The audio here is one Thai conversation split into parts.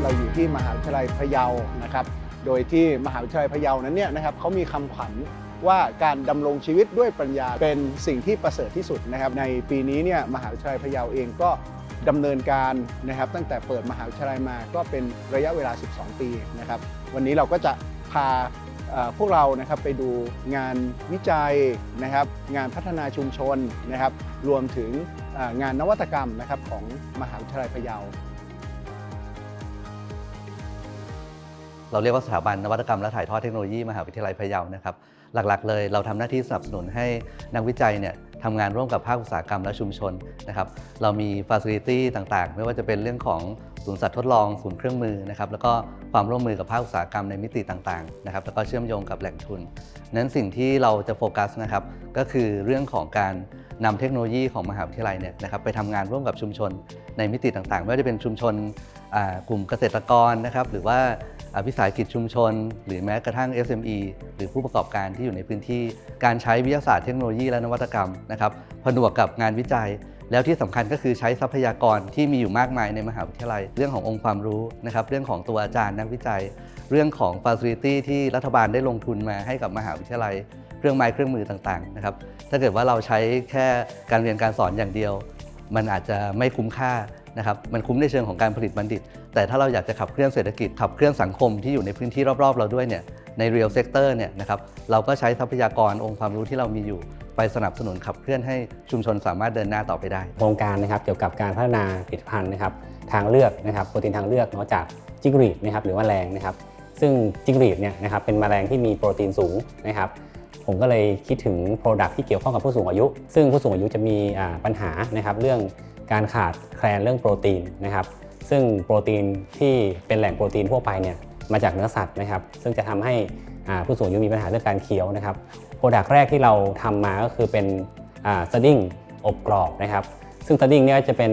เราอยู่ที่มหาวิทยาลัยพะเยานะครับโดยที่มหาวิทยาลัยพะเยานั้นเนี่ยนะครับเขามีคำขวัญว่าการดำรงชีวิตด้วยปัญญาเป็นสิ่งที่ประเสริฐที่สุดนะครับในปีนี้เนี่ยมหาวิทยาลัยพะเยาเองก็ดำเนินการนะครับตั้งแต่เปิดมหาวิทยาลัยมาก็เป็นระยะเวลา 12 ปีนะครับวันนี้เราก็จะพาพวกเรานะครับไปดูงานวิจัยนะครับงานพัฒนาชุมชนนะครับรวมถึงงานนวัตกรรมนะครับของมหาวิทยาลัยพะเยา เราเรียกว่าสถาบันนวัตกรรมและถ่ายทอดเทคโนโลยีมหาวิทยาลัยพะเยานะครับ หลักๆ เลยเราทำหน้าที่สนับสนุนให้นักวิจัยเนี่ยทำงานร่วมกับภาคอุตสาหกรรมและชุมชนนะครับ เรามีฟ a ซิลิตี้ต่างๆ ไม่ว่าจะเป็นเรื่องของศูนย์สัตว์ทดลองศูนย์เครื่องมือนะครับ แล้วก็ความร่วมมือกับภาคอุตสาหกรรมในมิติต่างๆ นะครับ แล้วก็เชื่อมโยงกับแหล่งทุน นั้นสิ่งที่เราจะโฟกัสนะครับ ก็คือเรื่องของการนำเทคโนโลยีของมหาวิทยาลัยเนี่ยนะครับไปทำงานร่วมกับชุมชนในมิติต่างๆ ไม่ว่าจะเป็นชุมชนกลุ่มเกษตรกรนะครับ หรือว่า วิสาหกิจชุมชน หรือแม้กระทั่ง SME หรือผู้ประกอบการที่อยู่ในพื้นที่ การใช้วิทยาศาสตร์เทคโนโลยีและนวัตกรรมนะครับผนวกกับงานวิจัย แล้วที่สำคัญก็คือใช้ทรัพยากรที่มีอยู่มากมายในมหาวิทยาลัย เรื่องขององค์ความรู้นะครับเรื่องของตัวอาจารย์นักวิจัย เรื่องของฟ a ซิลิตี้ที่รัฐบาลได้ลงทุนมาให้กับมหาวิทยาลัย เครื่องไม้เครื่องมือต่างๆนะครับถ้าเกิดว่าเราใช้แค่การเรียนการสอนอย่างเดียว มันอาจจะไม่คุ้มค่านะครับมันคุ้มในเชิงของการผลิตบัณฑิต แต่ถ้าเราอยากจะขับเคลื่อนเศรษฐกิจขับเคลื่อนสังคมที่อยู่ในพื้นที่รอบๆ เราด้วยเนี่ยใน real sector เนี่ยนะครับเราก็ใช้ทรัพยากรองค์ความรู้ที่เรามีอยู่ ไปสนับสนุนขับเคลื่อนให้ชุมชนสามารถเดินหน้าต่อไปได้ โครงการนะครับเกี่ยวกับการพัฒนาผลิตภัณฑ์นะครับทางเลือกนะครับโปรตีนทางเลือกเนาะจากจิ้งหรีดนะครับหรือว่าแมลงนะครับซึ่งจิ้งหรีดเนี่ยนะครับเป็นแมลงที่มีโปรตีนสูงนะครับ ผมก็เลยคิดถึง Product ที่เกี่ยวข้องกับผู้สูงอายุ ซึ่งผู้สูงอายุจะมีปัญหานะครับเรื่องการขาดแคลนเรื่องโปรตีนนะครับ ซึ่งโปรตีนที่เป็นแหล่งโปรตีนทั่วไปเนี่ยมาจากเนื้อสัตว์นะครับ ซึ่งจะทำให้ผู้สูงอายุมีปัญหาเรื่องการเคี้ยวนะครับโปรดักต์แรกที่เราทำมาก็คือเป็นสดิ้งอบกรอบนะครับซึ่งสดิ้งเนี่ยจะเป็น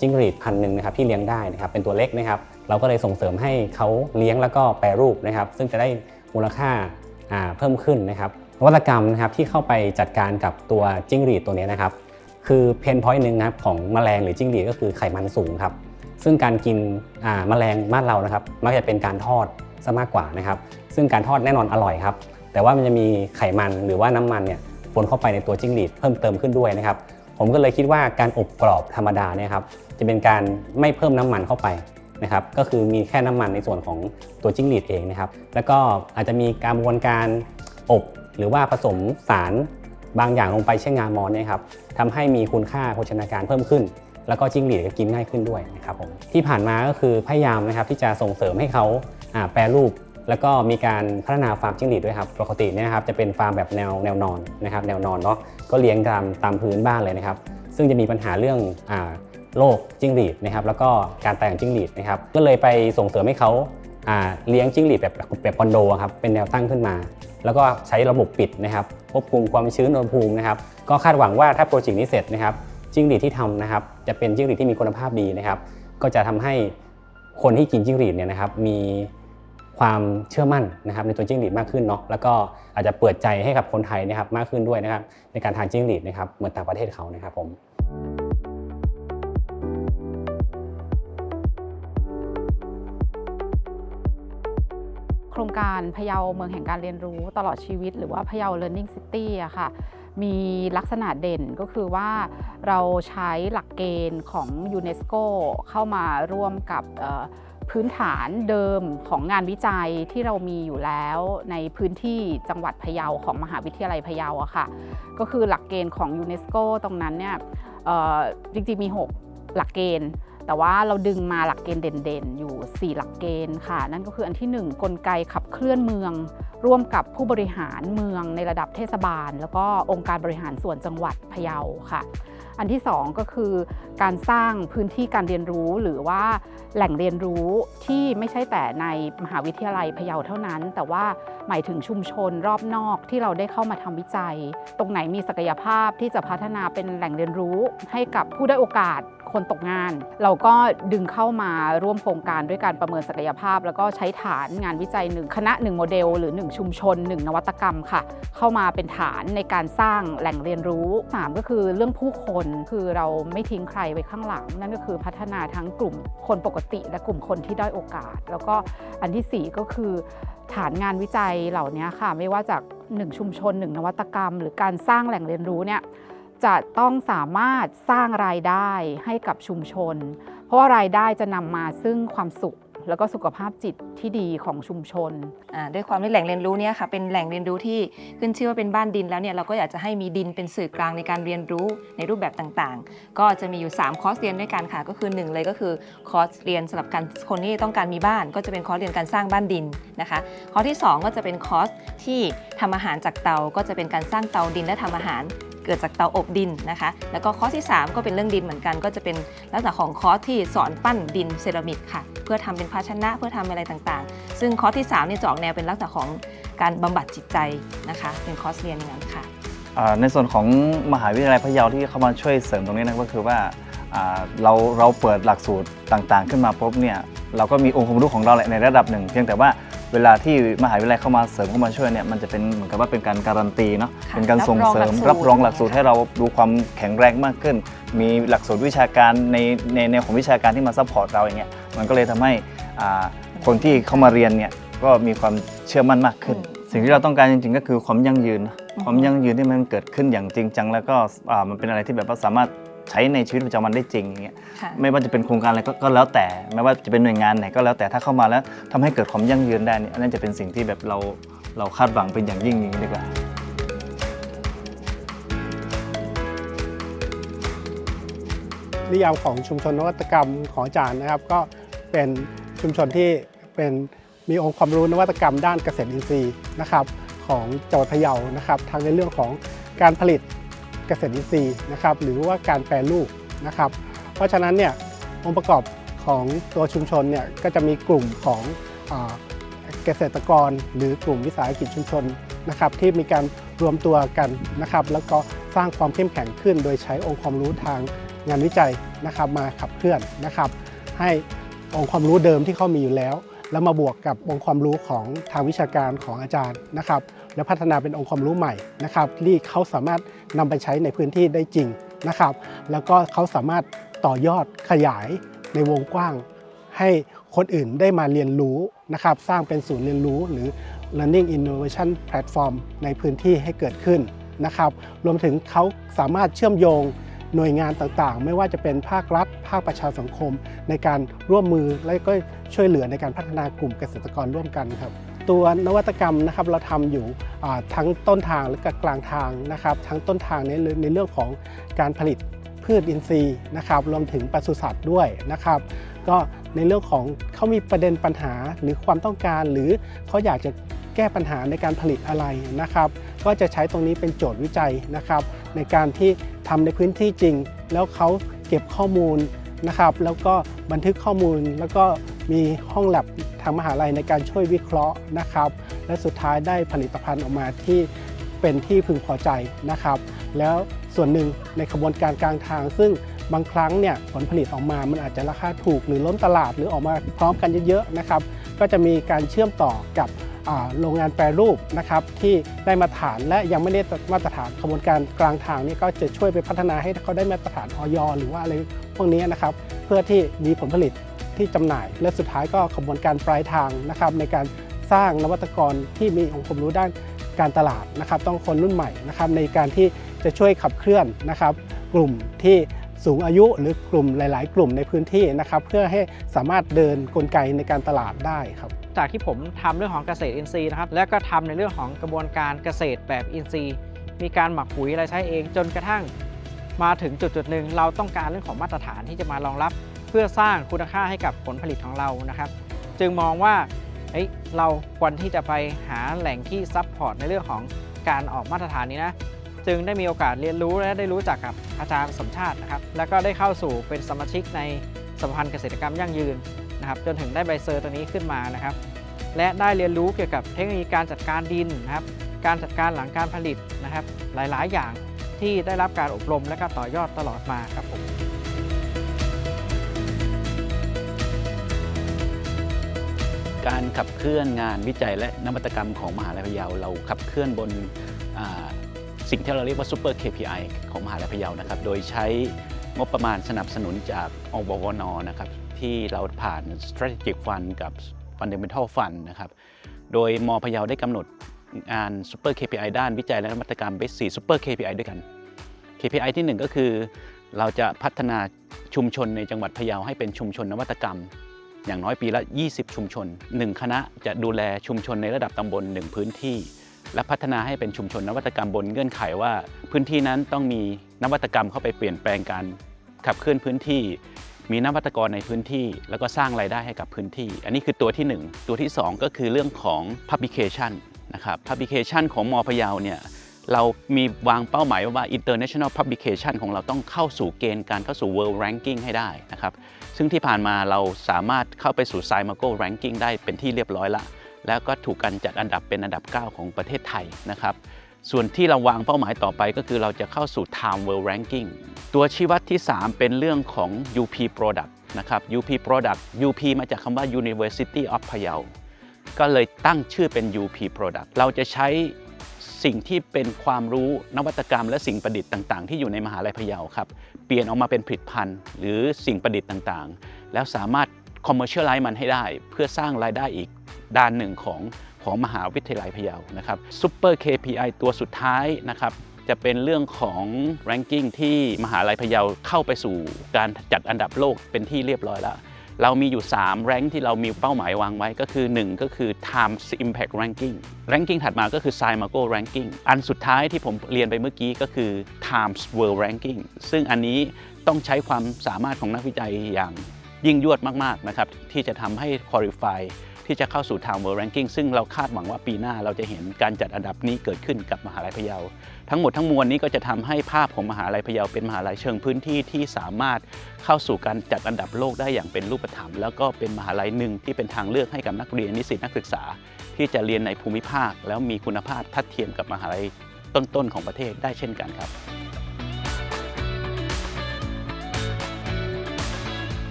จิ้งหรีดพันหนึ่งนะครับที่เลี้ยงได้นะครับเป็นตัวเล็กนะครับ เราก็เลยส่งเสริมให้เขาเลี้ยงแล้วก็แปรรูปนะครับ ซึ่งจะได้มูลค่าเพิ่มขึ้นนะครับ นวัตกรรมนะครับที่เข้าไปจัดการกับตัวจิ้งหรีดตัวนี้นะครับ คือเพนพอยต์หนึ่งนะครับของแมลงหรือจิ้งหรีดก็คือไขมันสูงครับ ซึ่งการกินแมลงบ้านเรานะครับ มักจะเป็นการทอดซะมากกว่านะครับ ซึ่งการทอดแน่นอนอร่อยครับ แต่ว่ามันจะมีไขมันหรือว่าน้ำมันเนี่ยปนเข้าไปในตัวจิ้งหรีดเพิ่มเติมขึ้นด้วยนะครับ ผมก็เลยคิดว่าการอบกรอบธรรมดาเนี่ยครับจะเป็นการไม่เพิ่มน้ำมันเข้าไปนะครับก็คือมีแค่น้ำมันในส่วนของตัวจิ้งหรีดเองนะครับ แล้วก็อาจจะมีกระบวนการอบ หรือว่าผสมสารบางอย่างลงไปเช่นงามอนเนยครับทำให้มีคุณค่าโภชนาการเพิ่มขึ้น แล้วก็จิ้งหรีดก็กินง่ายขึ้นด้วยนะครับผมที่ผ่านมาก็คือพยายามนะครับที่จะส่งเสริมให้เขาแปรรูป แล้วก็มีการพัฒนาฟาร์มจิ้งหรีดด้วยครับปกติเนี่ยนะครับจะเป็นฟาร์มแบบแนวแนวนอนนะครับแนวนอนเนาะก็เลี้ยงตามตามพื้นบ้านเลยนะครับ ซึ่งจะมีปัญหาเรื่องอโรคจิ้งหรีดนะครับแล้วก็การตายของจิ้งหรีดนะครับก็เลยไปส่งเสริมให้เขา เลี้ยงจิ้งหรีดแบบแบบคอนโดครับเป็นแนวตั้งขึ้นมา แล้วก็ใช้ระบบปิดนะครับควบคุมความชื้นอุณหภูมินะครับก็คาดหวังว่าถ้าโปรเจกต์นี้เสร็จนะครับจิ้งหรีดที่ทำนะครับจะเป็นจิ้งหรีดที่มีคุณภาพดีนะครับ ก็จะทำให้คนที่กินจิ้งหรีดเนี่ยนะครับมีความเชื่อมั่นนะครับในตัวจิ้งหรีดมากขึ้นเนาะแล้วก็อาจจะเปิดใจให้กับคนไทยนะครับมากขึ้นด้วยนะครับในการทานจิ้งหรีดนะครับเหมือนต่างประเทศเขานะครับผม โครงการพะเยาเมืองแห่งการเรียนรู้ตลอดชีวิต หรือว่าพะเยา Learning City อะค่ะมีลักษณะเด่นก็คือว่าเราใช้หลักเกณฑ์ของยูเนสโกเข้ามาร่วมกับพื้นฐานเดิมของงานวิจัยที่เรามีอยู่แล้วในพื้นที่จังหวัดพะเยาของมหาวิทยาลัยพะเยาอะค่ะก็คือหลักเกณฑ์ของยูเนสโกตรงนั้นเนี่ยจริงๆมี 6 หลักเกณฑ์ แต่ว่าเราดึงมาหลักเกณฑ์เด่นๆ อยู่ 4 หลักเกณฑ์ค่ะ นั่นก็คืออันที่ 1 กลไกขับเคลื่อนเมือง ร่วมกับผู้บริหารเมืองในระดับเทศบาล แล้วก็องค์การบริหารส่วนจังหวัดพะเยาค่ะ อันที่ 2 ก็คือการสร้างพื้นที่การเรียนรู้หรือว่าแหล่งเรียนรู้ที่ไม่ใช่แต่ในมหาวิทยาลัยพะเยาเท่านั้น แต่ว่าหมายถึงชุมชนรอบนอกที่เราได้เข้ามาทำวิจัย ตรงไหนมีศักยภาพที่จะพัฒนาเป็นแหล่งเรียนรู้ให้กับผู้ได้โอกาส คนตกงาน เราก็ดึงเข้ามาร่วมโครงการด้วยการประเมินศักยภาพ แล้วก็ใช้ฐานงานวิจัยหนึ่งคณะหนึ่งโมเดล หรือ 1 ชุมชน 1 นวัตกรรมค่ะ เข้ามาเป็นฐานในการสร้างแหล่งเรียนรู้ 3 ก็คือเรื่องผู้คนคือเราไม่ทิ้งใครไว้ข้างหลัง นั่นก็คือพัฒนาทั้งกลุ่มคนปกติและกลุ่มคนที่ด้อยโอกาส แล้วก็อันทีสี่4 ก็คือฐานงานวิจัยเหล่านี้ค่ะ ไม่ว่าจาก 1 ชุมชน 1 นวัตกรรม หรือการสร้างแหล่งเรียนรู้เนี่ย จะต้องสามารถสร้างรายได้ให้กับชุมชน เพราะว่ารายได้จะนำมาซึ่งความสุขแล้วก็สุขภาพจิตที่ดีของชุมชน ด้วยความที่แหล่งเรียนรู้เนี่ยค่ะเป็นแหล่งเรียนรู้ที่ขึ้นชื่อว่าเป็นบ้านดินแล้วเนี่ยเราก็อยากจะให้มีดินเป็นสื่อกลางในการเรียนรู้ในรูปแบบต่างๆ ก็จะมีอยู่ 3 คอร์สเรียนด้วยกันค่ะ ก็คือ 1 เลยก็คือคอร์สเรียนสำหรับการคนที่ต้องการมีบ้าน ก็จะเป็นคอร์สเรียนการสร้างบ้านดินนะคะคอร์สที่ 2 ก็จะเป็นคอร์สที่ทำอาหารจากเตา ก็จะเป็นการสร้างเตาดินและทำอาหาร เกิดจากเตาอบดินนะคะ แล้วก็คอร์สที่ 3 ก็เป็นเรื่องดินเหมือนกัน ก็จะเป็นลักษณะของคอร์สที่สอนปั้นดินเซรามิกค่ะ เพื่อทำเป็นภาชนะเพื่อทำอะไรต่างๆ ซึ่งคอร์สที่3เนี่ยจะออกแนวเป็นลักษณะของการบำบัดจิตใจนะคะ เป็นคอร์สเรียนอย่างนั้นค่ะในส่วนของมหาวิทยาลัยพะเยาที่เข้ามาช่วยเสริมตรงนี้นะก็คือว่าอ่าเราเราเปิดหลักสูตรต่างๆ ขึ้นมาปุ๊บเนี่ยเราก็มีองค์ความรู้ของเราแหละในระดับหนึ่ง เพียงแต่ว่า เวลาที่มหาวิทยาลัยเข้ามาเสริมเข้ามาช่วยเนี่ยมันจะเป็นเหมือนกับว่าเป็นการการันตีเนาะค่ะเป็นการส่งเสริมรัรับบรรอองงหหลัลักกสูสูตตรร ให้เราดูความแข็งแรงมากขึ้น มีหลักสูตรวิชาการในในแนวของวิชาการที่มาซัพพอร์ตเราอย่างเงี้ยมันก็เลยทำให้อ่าคนที่เข้ามาเรียนเนี่ยก็มีความเชื่อมั่นมากขึ้น อืมสิ่งที่เราต้องการจริงๆก็คือความยั่งยืนนะอืม ความยั่งยืนที่มันเกิดขึ้นอย่างจริงจังแล้วก็อ่ามันเป็นอะไรที่แบบว่าสามารถ ใช้ในชีวิตประจำวันได้จริงอย่างเงี้ยค่ะไม่ว่าจะเป็นโครงการอะไรก็ก็แล้วแต่ ไม่ว่าจะเป็นหน่วยงานไหนก็แล้วแต่ถ้าเข้ามาแล้วทำให้เกิดความยั่งยืนได้เนี่ยอันนั้นจะเป็นสิ่งที่แบบเราเราคาดหวังเป็นอย่างยิ่งอย่างนี้ดีกว่า นิยามของชุมชนนวัตกรรมของอาจารย์นะครับ ก็เป็นชุมชนที่เป็นมีองค์ความรู้นวัตกรรมด้านเกษตรอินทรีย์นะครับ ของจังหวัดพะเยานะครับทั้งในเรื่องของการผลิต เกษตรอินทรีย์นะครับหรือว่าการแปรรูปนะครับ เพราะฉะนั้นเนี่ยองค์ประกอบของตัวชุมชนเนี่ยก็จะมีกลุ่มของเกษตรกร หรือกลุ่มวิสาหกิจชุมชนนะครับที่มีการรวมตัวกันนะครับ แล้วก็สร้างความเข้มแข็งขึ้น โดยใช้องค์ความรู้ทางงานวิจัยนะครับมาขับเคลื่อนนะครับ ให้องค์ความรู้เดิมที่เขามีอยู่แล้ว แล้วมาบวกกับองค์ความรู้ของทางวิชาการของอาจารย์นะครับ แล้วพัฒนาเป็นองค์ความรู้ใหม่นะครับที่เขาสามารถนำไปใช้ในพื้นที่ได้จริงนะครับ แล้วก็เขาสามารถต่อยอดขยายในวงกว้าง ให้คนอื่นได้มาเรียนรู้นะครับ สร้างเป็นศูนย์เรียนรู้หรือ Learning Innovation Platform ในพื้นที่ให้เกิดขึ้นนะครับ รวมถึงเขาสามารถเชื่อมโยง หน่วยงานต่างๆ ไม่ว่าจะเป็นภาครัฐ ภาคประชาสังคม ในการร่วมมือและก็ช่วยเหลือในการพัฒนากลุ่มเกษตรกรร่วมกันครับ ตัวนวัตกรรมนะครับเราทำอยู่ทั้งต้นทางและก็กลางทางนะครับ ทั้งต้นทางในเรื่องในเรื่องของการผลิตพืชอินทรีย์นะครับรวมถึงปศุสัตว์ด้วยนะครับ ก็ในเรื่องของเขามีประเด็นปัญหาหรือความต้องการ หรือเขาอยากจะแก้ปัญหาในการผลิตอะไรนะครับ ก็จะใช้ตรงนี้เป็นโจทย์วิจัยนะครับ ในการที่ทำในพื้นที่จริง แล้วเขาเก็บข้อมูลนะครับ แล้วก็บันทึกข้อมูลแล้วก็มีห้องแลบทางมหาลัยในการช่วยวิเคราะห์นะครับ และสุดท้ายได้ผลิตภัณฑ์ออกมาที่เป็นที่พึงพอใจนะครับ แล้วส่วนหนึ่งในขบวนการกลางทาง ซึ่งบางครั้งเนี่ยผลผลิตออกมามันอาจจะราคาถูกหรือล้นตลาดหรือออกมาพร้อมกันเยอะๆนะครับ ก็จะมีการเชื่อมต่อกับ โรงงานแปรรูปนะครับที่ได้มาตรฐานและยังไม่ได้มาตรฐานขบวนการกลางทางนี่ก็จะช่วยไปพัฒนาให้เขาได้มาตรฐานออยหรือว่าอะไรพวกนี้นะครับเพื่อที่มีผลผลิตที่จำหน่าย และสุดท้ายก็ขบวนการปลายทางนะครับในการสร้างนวัตกรที่มีองค์ความรู้ด้านการตลาดนะครับ ต้องคนรุ่นใหม่นะครับในการที่จะช่วยขับเคลื่อนนะครับ กลุ่มที่สูงอายุหรือกลุ่มหลาย ๆ กลุ่มในพื้นที่นะครับ เพื่อให้สามารถเดินกลไกในการตลาดได้ครับ จากที่ผมทำเรื่องของเกษตรอินทรีย์นะครับ แล้วก็ทำในเรื่องของกระบวนการเกษตรแบบอินทรีย์ มีการหมักปุ๋ยอะไรใช้เอง จนกระทั่งมาถึงจุดจุดหนึ่งเราต้องการเรื่องของมาตรฐานที่จะมารองรับ เพื่อสร้างคุณค่าให้กับผลผลิตของเรานะครับ จึงมองว่าเอ้ยเราควรที่จะไปหาแหล่งที่ซัพพอร์ตในเรื่องของการออกมาตรฐานนี้นะจึงได้มีโอกาสเรียนรู้และได้รู้จักกับอาจารย์สมชาตินะครับ แล้วก็ได้เข้าสู่เป็นสมาชิกในสมพันธ์เกษตรกรรมยั่งยืน นะครับจนถึงได้ใบเซอร์ตัวนี้ขึ้นมานะครับ และได้เรียนรู้เกี่ยวกับเทคโนโลยีการจัดการดินนะครับ การจัดการหลังการผลิตนะครับ หลายๆ อย่างที่ได้รับการอบรมและก็ต่อยอดตลอดมาครับผมการขับเคลื่อนงานวิจัยและนวัตกรรมของมหาลัยพะเยาเราขับเคลื่อนบนสิ่งที่เราเรียกว่าซ u เปอร์ KPI ของมหาลัยพะเยานะครับ โดยใช้งบประมาณสนับสนุนจากอบวนนะครับ ที่เราผ่าน Strategic Fund กับ Fundamental Fund นะครับ โดยมพะเยาได้กำหนดงาน Super KPI ด้านวิจัยและนวัตกรรมไป4 Super KPI ด้วยกัน KPI ที่ 1 ก็คือ เราจะพัฒนาชุมชนในจังหวัดพะเยาให้เป็นชุมชนนวัตกรรม อย่างน้อยปีละ 20 ชุมชน 1 คณะจะดูแลชุมชนในระดับตำบล 1 พื้นที่ และพัฒนาให้เป็นชุมชนนวัตกรรมบนเงื่อนไขว่า พื้นที่นั้นต้องมีนวัตกรรมเข้าไปเปลี่ยนแปลงการขับเคลื่อนพื้นที่ มีนวัตกรในพื้นที่ แล้วก็สร้างรายได้ให้กับพื้นที่ อันนี้คือตัวที่ 1 ตัวที่ 2 ก็คือเรื่องของ Publication นะครับ Publication ของมอพยาวเนี่ยเรามีวางเป้าหมายว่า international publication ของเราต้องเข้าสู่เกณฑ์การเข้าสู่ world ranking ให้ได้นะครับ ซึ่งที่ผ่านมาเราสามารถเข้าไปสู่ s i m a g o ranking ได้เป็นที่เรียบร้อยละ แล้วก็ถูกการจัดอันดับเป็นอันดับ 9 ของประเทศไทยนะครับ ส่วนที่เราวางเป้าหมายต่อไปก็คือเราจะเข้าสู่ Time World Ranking ตัวชี้วัดที่ 3 เป็นเรื่องของ UP Product นะครับ UP Product UP มาจากคำว่า University of Payao ก็เลยตั้งชื่อเป็น UP Product เราจะใช้สิ่งที่เป็นความรู้นวัตกรรมและสิ่งประดิษฐ์ต่างๆ ที่อยู่ในมหาลัยพะเยาครับ เปลี่ยนออกมาเป็นผลิตภัณฑ์ หรือสิ่งประดิษฐ์ต่างๆ แล้วสามารถ commercialize มันให้ได้ เพื่อสร้างรายได้อีกด้านหนึ่งของ ของมหาวิทยาลัยพะเยานะครับ Super KPI ตัวสุดท้ายนะครับจะเป็นเรื่องของ ranking ที่มหาลัยพะเยาเข้าไปสู่การจัดอันดับโลกเป็นที่เรียบร้อยแล้ว เรามีอยู่ 3 แรงที่เรามีเป้าหมายวางไว้ก็คือ 1 ก็คือ Times Impact Ranking Ranking ถัดมาก็คือ s i m a g o Ranking อันสุดท้ายที่ผมเรียนไปเมื่อกี้ก็คือ Times World Ranking ซึ่งอันนี้ต้องใช้ความสามารถของนักวิจัยอย่างยิ่งยวดมาก ๆ นะครับ ที่จะทำให้ qualify ที่จะเข้าสู่ Time World Ranking ซึ่งเราคาดหวังว่าปีหน้าเราจะเห็นการจัดอันดับนี้เกิดขึ้นกับมหาลัยพะเยา ทั้งหมดทั้งมวลนี้ก็จะทำให้ภาพของมหาลัยพะเยาเป็นมหาลัยเชิงพื้นที่ที่สามารถเข้าสู่การจัดอันดับโลกได้อย่างเป็นรูปธรรม แล้วก็เป็นมหาลัยหนึ่งที่เป็นทางเลือกให้กับนักเรียนนิสิตนักศึกษา ที่จะเรียนในภูมิภาค แล้วมีคุณภาพทัดเทียมกับมหาลัยต้นๆของประเทศได้เช่นกันครับ